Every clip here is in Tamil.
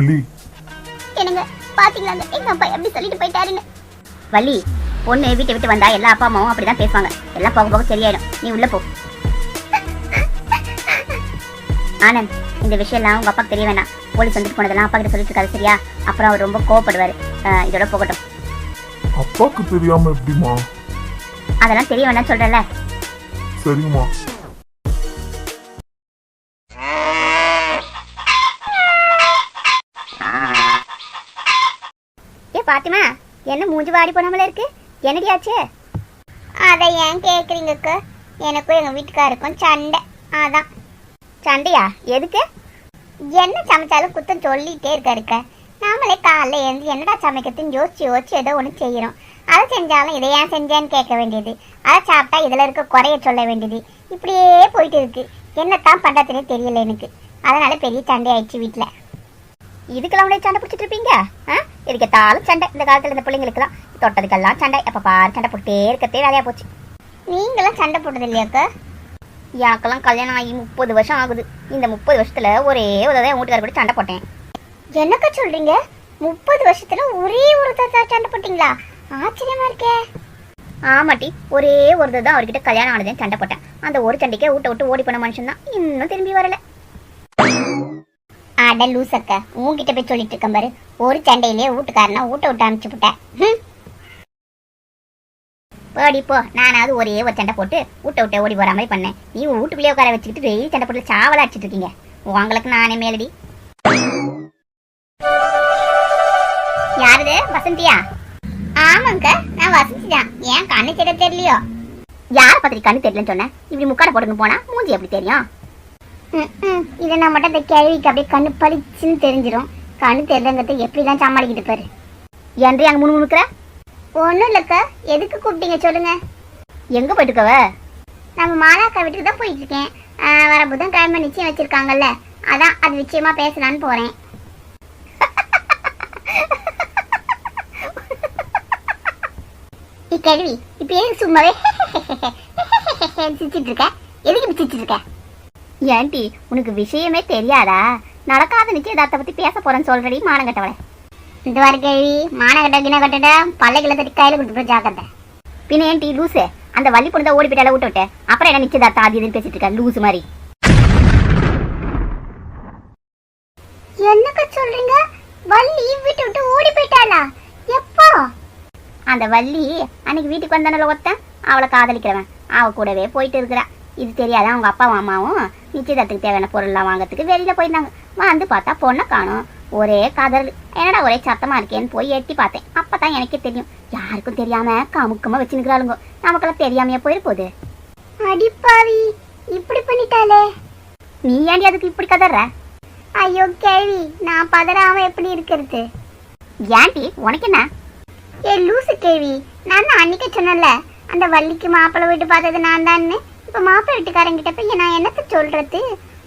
வள்ளி. என்னங்க பாத்தீங்களாங்க எங்க அப்பா எப்படி சொல்லிட்டு போயிட்டாருன்னு? வள்ளி பொண்ணு வீட்டை விட்டு வந்தா எல்லா அப்பா அம்மாவும் அப்படிதான் பேசுவாங்க. எல்லாம் போக போக சரியாயிடும். நீ உள்ள போ. ஆனந்த் இந்த விஷயம்லாம் உங்க அப்பாக்கு தெரிய வேணாம். போலீஸ் வந்துட்டு போனதெல்லாம் அப்பா கிட்ட சொல்லிட்டு இருக்காரு சரியா? அப்புறம் அவர் ரொம்ப கோவப்படுவாரு. இதோட போகட்டும். அப்பாக்கு தெரியாம எப்படிமா அதெல்லாம் தெரிய வேணாம்னு சொல்றேன்ல. சரிம்மா. பாத்திமா என்ன மூஞ்சி வாடி போனாமல இருக்கு? என்னடி ஆச்சு? அதை ஏன் கேக்குறீங்கக்கா? எனக்கும் எங்க வீட்டுக்காருக்கும் சண்டை. அதான். சண்டையா? எதுக்கு? என்ன சமைச்சாலும் குத்தம் சொல்லிட்டே இருக்காருக்க. நாமளே காலைல எழுந்து என்னடா சமைக்கிறதுன்னு யோசிச்சு யோசிச்சு ஏதோ ஒன்று செய்யறோம். அதை செஞ்சாலும் இதை ஏன் செஞ்சேன்னு கேட்க வேண்டியது. அதை சாப்பிட்டா இதில் இருக்க குறைய சொல்ல வேண்டியது. இப்படியே போயிட்டு இருக்கு. என்னத்தான் பண்றதுனே தெரியல எனக்கு. அதனால பெரிய சண்டை ஆயிடுச்சு வீட்டில் இதுக்கெல்லாம் உடனே சண்டை பிடிச்சிட்டு இருப்பீங்க? ஆ? இதுக்கு எத்தாலும் சண்டை. இந்த காலத்துல இந்த பிள்ளைங்களுக்குலாம் தொட்டதுக்கெல்லாம் சண்டை. எப்போ பாரு சண்டை போட்டே இருக்கத்தே வேலையாக போச்சு. நீங்களாம் சண்டை போட்டது இல்லையாக்கா யாக்கெல்லாம் கல்யாணம் ஆகி முப்பது வருஷம் ஆகுது. இந்த முப்பது வருஷத்துல ஒரே ஒரு தடவை என் வீட்டுக்கார கூட சண்டை போட்டேன். என்னக்கா சொல்றீங்க? முப்பது வருஷத்துல ஒரே ஒரு தடவை சண்டை போட்டீங்களா? ஆச்சரியமா இருக்கே. ஆமாட்டி ஒரே ஒரு தான் அவர்கிட்ட கல்யாணம் ஆனதே சண்டை போட்டேன். அந்த ஒரு சண்டைக்கே வீட்டை விட்டு ஓடி போன மனுஷன் தான். இன்னும் திரும்பி வரல. அட லூசக்க உன்கிட்ட போய் சொல்லிட்டு இருக்கேன் பாரு. ஒரு சண்டையிலே வீட்டுக்காரனா ஊட்ட விட்டு அனுப்பிச்சு விட்டேன். போடி போ. நானாவது ஒரே ஒரு சண்டை போட்டு ஊட்ட விட்டு ஓடி போற மாதிரி பண்ணேன். நீ வீட்டுக்குள்ளே உட்கார வச்சுக்கிட்டு வெயில் சண்டை போட்டு சாவலா அடிச்சிட்டு இருக்கீங்க. உங்களுக்கு நானே மேலடி. யாருது? வசந்தியா? ஆமாங்க நான் வசந்தி தான் ஏன் கண்ணு தெரிய தெரியலையோ? யார் பத்திரி கண்ணு தெரியலன்னு சொன்னேன் இப்படி முக்காட போட்டுன்னு போனா மூஞ்சி எப்படி தெரியும்? ம்ம். இதை நான் மட்டும் இந்த கேள்விக்கு அப்படியே கண்ணு பளிச்சுன்னு தெரிஞ்சிடும் கண்ணு தெரியலங்கிறத எப்படி தான் சமாளிக்கிட்டு பாரு. என்று அங்கே முணு முணுக்கிற ஒன்றும் இல்லைக்கா. எதுக்கு கூப்பிட்டீங்க சொல்லுங்க. எங்கே போயிட்டுக்கவ நம்ம மாலாக்கா வீட்டுக்கு தான் போயிட்டு இருக்கேன் ஆ, வர புதன்கிழமை நிச்சயம் வச்சிருக்காங்கல்ல. அதான் அது நிச்சயமா பேசலான்னு போறேன். கேள்வி இப்போ ஏன் சும்மாவே சிரிச்சிட்டு இருக்க எதுக்கு இப்படி சிரிச்சிட்டு இருக்க ஏன்டி உனக்கு விஷயமே தெரியாதா? நடக்காத நிச்சயதார்த்த பத்தி பேச போறேன்னு சொல்றடி மானங்கட்டவளை. இந்த வார கேள்வி மானகட்ட கிண கட்டட பல்லைகளை தட்டி கையில கொடுத்துட்டு ஜாக்கிரதை. பின்ன ஏன்டி லூசு? அந்த வள்ளி பொண்ணு ஓடி போயிட்டால விட்டு விட்டு. அப்புறம் என்ன நிச்சயதார்த்தம் அது இதுன்னு பேசிட்டு இருக்க லூசு மாதிரி. என்னக்க சொல்றீங்க? வள்ளி வீட்டு விட்டு ஓடி போயிட்டாளா? எப்போ? அந்த வள்ளி அன்னைக்கு வீட்டுக்கு வந்தானல ஒருத்தன்? அவளை காதலிக்கிறவன். அவ கூடவே போயிட்டு இருக்கிறா. இது தெரியாத அவங்க அப்பாவும் அம்மாவும் நிச்சயதார்த்துக்கு தேவையான பொருள்லாம் வாங்கறதுக்கு வெளியில போயிருந்தாங்க. வந்து பார்த்தா பொண்ணை காணும். ஒரே காதல் என்னடா ஒரே சத்தமா இருக்கேன்னு போய் எட்டி பார்த்தேன். அப்பதான் எனக்கே தெரியும். யாருக்கும் தெரியாம கமுக்கமா வச்சுருக்கிறாளுங்க. நமக்கெல்லாம் தெரியாமையா போயிருப்போது அடிப்பாவி இப்படி பண்ணிட்டாளே. நீ ஏன்டி அதுக்கு இப்படி கதற? ஐயோ கேள்வி. நான் பதறாம எப்படி இருக்கிறது? ஏன்டி? உனக்கு என்ன? ஏ லூசு கேள்வி. நான் தான் அன்னைக்கே சொன்னேன்ல. அந்த வள்ளிக்கு மாப்பிள்ளை வீட்டு பார்த்தது நான் தான்னு. இப்போ மாப்பிள்ளை வீட்டுக்காரங்கிட்ட போய் நான் என்னத்த சொல்றது?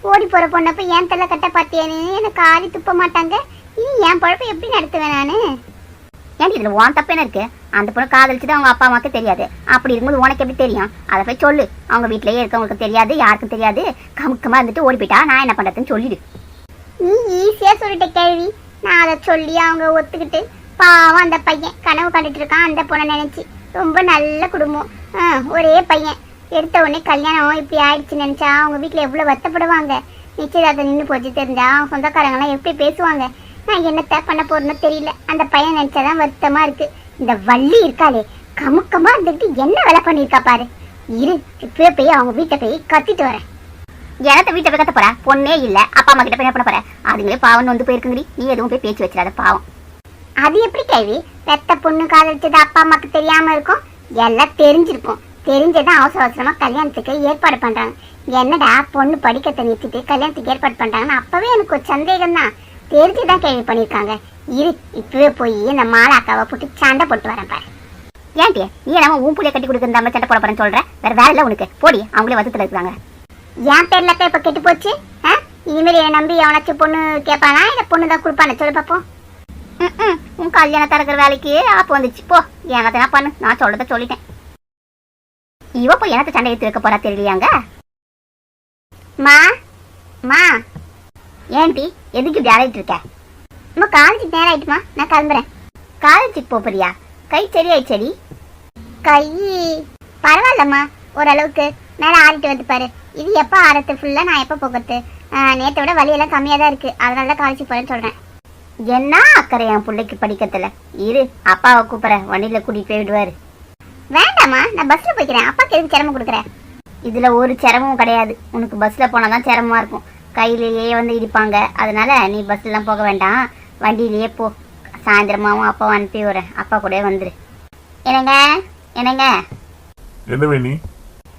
ஓடி போற பொண்ணை போய் ஏன் தலை கட்ட பார்த்தியானு எனக்கு ஆடி துப்ப மாட்டாங்க. இனி என் பழப்பை எப்படி நடத்துவேன் நானு? ஏன்டி இதுல உன் தப்பு என்ன இருக்கு? அந்த பொண்ணு காதலிச்சது அவங்க அப்பா அம்மாவுக்கு தெரியாது. அப்படி இருக்கும்போது உனக்கு எப்படி தெரியும்? அதை போய் சொல்லு. அவங்க வீட்லயே இருக்கவங்களுக்கு தெரியாது யாருக்கும் தெரியாது. கமுக்கமா இருந்துட்டு ஓடி போயிட்டா நான் என்ன பண்றதுன்னு சொல்லிடு. நீ ஈஸியா சொல்லிட்ட கேள்வி. நான் அதை சொல்லி அவங்க ஒத்துக்கிட்டு பாவம் அந்த பையன் கனவு கண்டுட்டு இருக்கான். அந்த பொண்ணை நினைச்சு. ரொம்ப நல்ல குடும்பம். ஒரே பையன். எடுத்த உடனே கல்யாணம் இப்படி ஆயிடுச்சு நினைச்சா அவங்க வீட்டுல எவ்வளோ வருத்தப்படுவாங்க? நிச்சயதார்த்தம் நின்று போச்சு தெரிஞ்சா அவங்க சொந்தக்காரங்களாம் எப்படி பேசுவாங்க? நான் என்னத்த பண்ண போறேன்னு தெரியல. அந்த பையன் நினைச்சாதான் வருத்தமா இருக்கு. இந்த வள்ளி இருக்காளே கமுக்கமா இருந்துட்டு என்ன வேலை பண்ணிருக்கா பாரு. இரு இப்போ போய் அவங்க வீட்டை போய் கத்திட்டு வரேன். எனத்த வீட்டை போய் கத்த போற? பொண்ணே இல்ல. அப்பா அம்மா கிட்ட போய் என்ன பண்ண போற? அதுங்களே பாவம் வந்து போயிருக்குங்கடி. நீ எதுவும் போய் பேச்சு வச்சிடாத பாவம். அது எப்படி கேள்வி? பெத்த பொண்ணு காதலிச்சது அப்பா அம்மாக்கு தெரியாம இருக்கும்? எல்லாம் தெரிஞ்சிருக்கும். தெரிஞ்சதான் அவசர அவசரமா கல்யாணத்துக்கு ஏற்பாடு பண்றாங்க. என்னடா பொண்ணு படிக்கத்தை நிறுத்திட்டு கல்யாணத்துக்கு ஏற்பாடு பண்ணுறாங்கன்னு அப்பவே எனக்கு ஒரு சந்தேகம் தான் தெரிஞ்சுதான் கேள்வி பண்ணியிருக்காங்க. இரு இப்பவே போய் இந்த மாலாக்காவை போட்டு சண்டை போட்டு வரேன் பாரு. ஏன்டி நீ நம்ம உன் புள்ளைய கட்டி கொடுக்குற மாதிரி சண்டை போட போறேன்னு சொல்ற? வேற வேலை உனக்கு. போடி அவங்களே வசத்துல இருக்காங்க. என் பேர்ல இப்ப கெட்டு போச்சு? ஆ? இனிமேல் என்னை நம்பி எவனாச்சும் பொண்ணு கேட்பானா இல்லை பொண்ணு தான் கொடுப்பானே சொல்லு பாப்போம். ம் உன் கல்யாணத்தை இருக்கிற வேலைக்கு ஆப்பு வந்துச்சு. போ எனக்கு பண்ணு. நான் சொல்றத சொல்லிட்டேன். இவ போய் எனக்கு சண்டை எடுத்து வைக்க போறா தெரியலையாங்க? மா மா. ஏன்டி எதுக்கு இப்படி அழைட்டு இருக்க? அம்மா காலேஜுக்கு நேரம் ஆயிட்டுமா? நான் கிளம்புறேன். காலேஜுக்கு போறியா கை சரியாயிடுச்சடி கை. பரவாயில்லம்மா. ஓரளவுக்கு மேலே ஆறிட்டு வந்து பாரு. இது எப்போ ஆறது? ஃபுல்லாக நான் எப்போ போகிறது? நேற்றை விட வலியெல்லாம் கம்மியாக தான் இருக்குது அதனால தான் காலேஜுக்கு போகிறேன்னு சொல்கிறேன். என்ன அக்கறை என் பிள்ளைக்கு படிக்கிறதுல? இரு அப்பாவை கூப்பிட்றேன். வண்டியில் கூட்டிகிட்டு போய் விடுவார். வேண்டாம்மா நான் பஸ்ஸில் போய்க்கிறேன். அப்பாக்கு எதுக்கு சிரமம் கொடுக்குறேன் இதில் ஒரு சிரமமும் கிடையாது. உனக்கு பஸ்ஸில் போனால் தான் சிரமமாக இருக்கும். கையிலேயே வந்து இடிப்பாங்க. அதனால நீ பஸ்லலாம் போக வேண்டாம். வண்டியிலேயே போ. சாயந்தரமாவும் அப்பாவை அனுப்பி விடுறேன். அப்பா கூடவே வந்துரு. என்னங்க? என்னங்க? என்ன வேணி?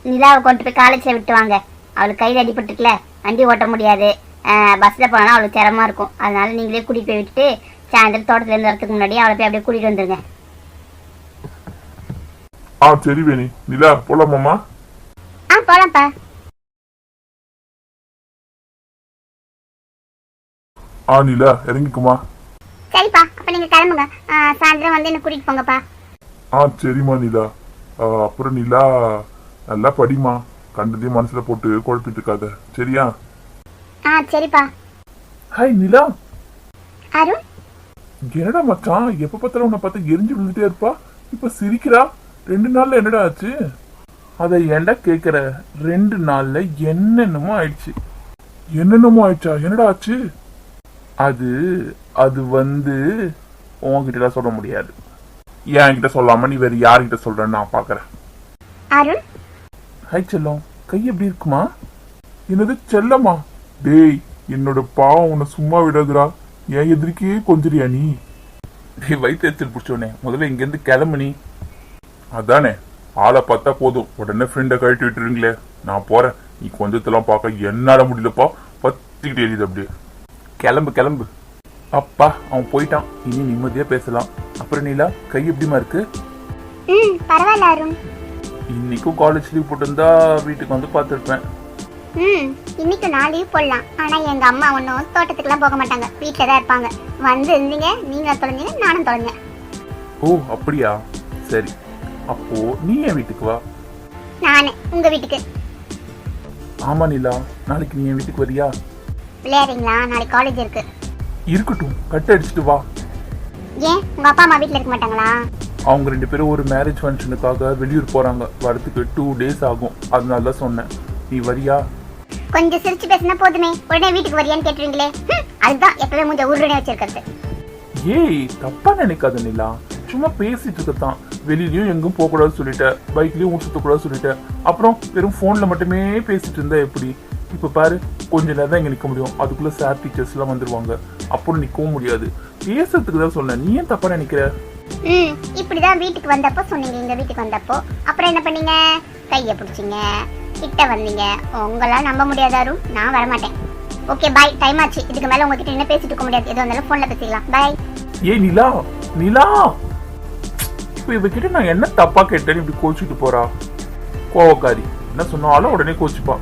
நிலாவை கொண்டு போய் காலேஜில் விட்டு வாங்க. அவளுக்கு கையில் அடிபட்டுருக்குல. வண்டி ஓட்ட முடியாது. பஸ்ஸில் போனால் அவளுக்கு சிரமமாக இருக்கும். அதனால நீங்களே கூட்டிகிட்டு போய் விட்டுட்டு சாயந்தரம் தோட்டத்துலேருந்து வரதுக்கு முன்னாடி அவளை போய் அப்படியே கூட்டிகிட்டு வந்துருங்க. ஆ சரி வேணி. நிலா போலாமாம்மா ஆ போகலாம்ப்பா ஆ நிலா இறங்கிக்குமா. சரிப்பா. அப்போ நீங்கள் கிளம்புங்க. ஆ, சாயந்தரம் வந்து என்ன கூட்டிகிட்டு போங்கப்பா. ஆ சரிம்மா நிலா. ஆ, அப்புறம் நிலா நல்லா படிமா கண்டதையும் மனசுல போட்டு குழப்பிட்டு இருக்காத. சரியா? ஆ சரிப்பா. ஹாய் நிலா. அருண். என்னடா மச்சான்? எப்ப பார்த்தாலும் உன்னை பார்த்து எரிஞ்சு விழுந்துட்டே இருப்பா. இப்ப சிரிக்கிறா? ரெண்டு நாள்ல என்னடா ஆச்சு? அதை ஏன்டா கேக்குற? ரெண்டு நாள்ல என்னென்னமோ ஆயிடுச்சு. என்னென்னமோ ஆயிடுச்சா? என்னடா ஆச்சு? அது அது வந்து உன்கிட்ட சொல்ல முடியாது. என்கிட்ட சொல்லாம நீ வேற யார்கிட்ட சொல்றேன்னு நான் பாக்குறேன். அருண்? ஹாய் செல்லம். கை எப்படி இருக்குமா? என்னது செல்லமா? டேய் என்னோட பாவம் உன்னை சும்மா விடாதுடா. என் எதிர்க்கே கொஞ்சிரியா நீ? டேய் வயிற்று எரிச்சல் பிடிச்சோனே முதல்ல இங்கேருந்து கிளம்பு நீ. அதானே? ஆளை பார்த்தா போதும். உடனே ஃப்ரெண்டை கழட்டி விட்டுருங்களே நான் போறேன். நீ கொஞ்சத்தெல்லாம் பார்க்க என்னால முடியலப்பா. பத்திக்கிட்டு எரியுது அப்படியே. கிளம்பு கிளம்பு. அப்பா அவன் போயிட்டான். இனி நிம்மதியா பேசலாம். அப்புறம் நீலா கை எப்படிமா இருக்கு? ம் பரவாயில்ல அருண். இன்னைக்கும் காலேஜ் லீவ் போட்டிருந்தா வீட்டுக்கு வந்து பார்த்துருப்பேன். ம் இன்னைக்கு நான் லீவ் போடலாம். ஆனா எங்க அம்மா ஒன்றும் தோட்டத்துக்குலாம் போக மாட்டாங்க. வீட்டில் தான் இருப்பாங்க. வந்து இருந்தீங்க நீங்களும் தொலைஞ்சீங்க நானும் தொலைஞ்சேன். ஓ அப்படியா? சரி. அப்போ நீ என் வீட்டுக்கு வா. நானு உங்க வீட்டுக்கு. ஆமா நிலா நாளைக்கு நீ என் வீட்டுக்கு வரியா? விளையாடுறீங்களா? நாளைக்கு காலேஜ் இருக்கு. இருக்கட்டும் கட் அடிச்சுட்டு வா. ஏன்? உங்க அப்பா அம்மா வீட்டில் இருக்க மாட்டாங்களா? அவங்க ரெண்டு பேரும் ஒரு மேரேஜ் ஃபங்க்ஷனுக்காக வெளியூர் போறாங்க. வரதுக்கு டூ டேஸ் ஆகும். அதனால தான் சொன்னேன். நீ வரியா? கொஞ்சம் சிரிச்சு பேசினா போதுமே. உடனே வீட்டுக்கு வரியான்னு கேட்டுருவீங்களே. அதுதான் எப்பவே முஞ்ச உருடனே வச்சிருக்கிறது. ஏய் தப்பா நினைக்காத நிலா. சும்மா பேசிட்டு இருக்கத்தான். வெளியிலயும் எங்கும் போக கூடாது சொல்லிட்டேன். பைக்லயும் ஊர் சுத்தக்கூடாது சொல்லிட்டேன். அப்புறம் வெறும் போன்ல மட்டுமே பேசிட்டு இருந்தா எப்படி? இப்ப பாரு கொஞ்ச நேரம் தான் இங்க நிக்க முடியும். அதுக்குள்ள சார் டீச்சர்ஸ் எல்லாம் வந்துருவாங்க. அப்புறம் நிக்கவும் முடியாது. பேசுறதுக்கு தான் சொன்னேன். நீ ஏன் தப்பா நினைக்கிற? ம் இப்படிதான் வீட்டுக்கு வந்தப்போ சொன்னீங்க. எங்க வீட்டுக்கு வந்தப்போ. அப்புறம் என்ன பண்ணீங்க? கையை பிடிச்சிங்க. கிட்ட வந்தீங்க. உங்களாம் நம்ப முடியாது அருண். நான் வரமாட்டேன். ஓகே பாய் டைம் ஆச்சு. இதுக்கு மேல உங்ககிட்ட என்ன பேசிட்டு இருக்க முடியாது. எது வந்தாலும் போன்ல பேசிக்கலாம். பாய் ஏய் நிலா. நிலா. இப்ப இவகிட்ட நான் என்ன தப்பா கேட்டேன்னு இப்படி கோச்சிட்டு போறா? கோவக்காரி. என்ன சொன்னாலும் உடனே கோச்சிப்பான்